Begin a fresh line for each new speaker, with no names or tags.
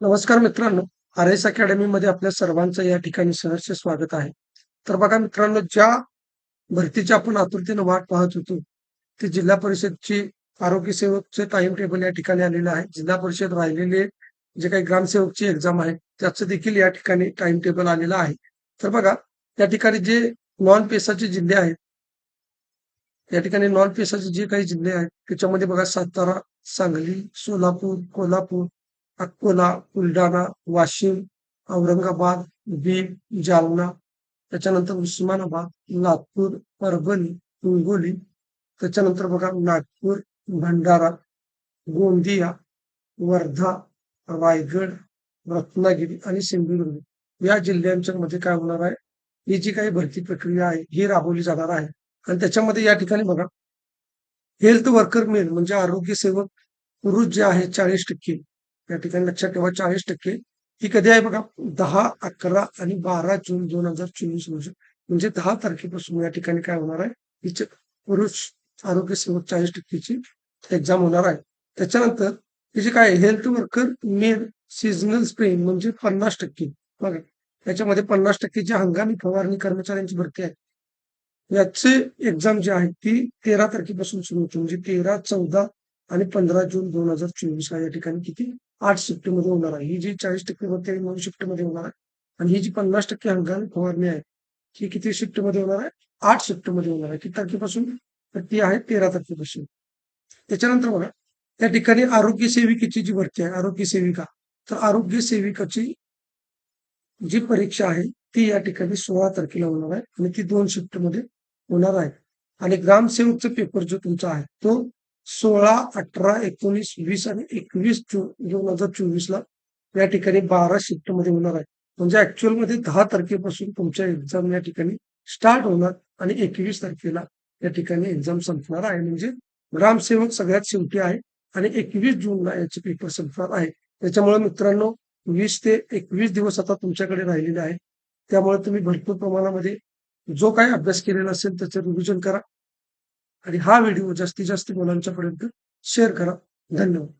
नमस्कार मित्रांनो R S अकॅडमीमध्ये आपल्या सर्वांचं या ठिकाणी सहर्ष स्वागत आहे. तर बघा मित्रांनो ज्या भरतीची आपण आतुरतेने वाट पाहत होतो ते जिल्हा परिषदची आरोग्य सेवकचे टाइम टेबल या ठिकाणी आलेलं आहे. जिल्हा परिषद राहिलेले जे काही ग्रामसेवकची एक्झाम आहे त्याचं देखील या ठिकाणी टाइम टेबल आलेलं आहे. तर बघा या ठिकाणी जे नॉन पेसाचे जिल्हे आहेत या ठिकाणी नॉन पेसाचे जे काही जिल्हे आहेत त्याच्यामध्ये बघा सातारा सांगली सोलापूर कोल्हापूर अकोला बुलढाणा वाशिम औरंगाबाद बीड जालना त्याच्यानंतर उस्मानाबाद लातूर परभणी हिंगोली त्याच्यानंतर बघा नागपूर भंडारा गोंदिया वर्धा रायगड रत्नागिरी आणि सिंधुदुर्ग. या जिल्ह्यांच्या मध्ये काय होणार आहे? ही जी काही भरती प्रक्रिया आहे ही राबवली जाणार आहे. आणि त्याच्यामध्ये या ठिकाणी बघा हेल्थ वर्कर मेल म्हणजे आरोग्य सेवक पुरुष जे आहे चाळीस टक्के. या ठिकाणी लक्षात ठेवा चाळीस टक्के. ही कधी आहे बघा? दहा अकरा आणि बारा जून दोन हजार चोवीस रोजी. म्हणजे दहा तारखेपासून या ठिकाणी काय होणार आहे? हिचे पुरुष आरोग्य सेवक चाळीस टक्केची एक्झाम होणार आहे. त्याच्यानंतर तिचे काय health worker male seasonal sprain म्हणजे पन्नास टक्के. बघा याच्यामध्ये पन्नास टक्केची हंगामी फवारणी कर्मचाऱ्यांची भरती आहे याचे एक्झाम जी आहे ती तेरा तारखेपासून सुरू होते. म्हणजे तेरा चौदा आणि पंधरा जून दोन हजार चोवीस या ठिकाणी किती? आठ शिफ्टमध्ये होणार आहे. ही जी चाळीस टक्के भरती आहे नऊ शिफ्टमध्ये होणार आहे. आणि ही जी पन्नास टक्के हंगामी फवारणी आहे ही किती शिफ्टमध्ये होणार आहे? आठ शिफ्टमध्ये होणार आहे. किती तारखेपासून? तर ती आहे तेरा तारखेपासून. त्याच्यानंतर बघा त्या ठिकाणी आरोग्य सेविकेची जी भरती आहे आरोग्य सेविका तर आरोग्य सेविकाची जी परीक्षा आहे ती या ठिकाणी सोळा तारखेला होणार आहे. आणि ती दोन शिफ्टमध्ये होणार आहे. आणि ग्रामसेवकचा पेपर जो तुमचा आहे तो सोळा अठरा एकोणीस वीस आणि एकवीस जून दोन हजार चोवीस ला या ठिकाणी बारा शिफ्टमध्ये होणार आहे. म्हणजे ऍक्च्युअलमध्ये दहा तारखेपासून तुमच्या एक्झाम या ठिकाणी स्टार्ट होणार आणि एकवीस तारखेला या ठिकाणी एक्झाम संपणार आहे. म्हणजे ग्रामसेवक सगळ्यात शेवटी आहे आणि एकवीस जूनला याचे पेपर संपणार आहे. त्याच्यामुळे मित्रांनो वीस ते एकवीस दिवस आता तुमच्याकडे राहिलेले आहे. त्यामुळे तुम्ही भरपूर प्रमाणामध्ये जो काही अभ्यास केलेला असेल त्याचं रिव्हिजन करा. आणि हा व्हिडिओ जास्तीत जास्त मुलांच्या पर्यंत शेअर करा. धन्यवाद.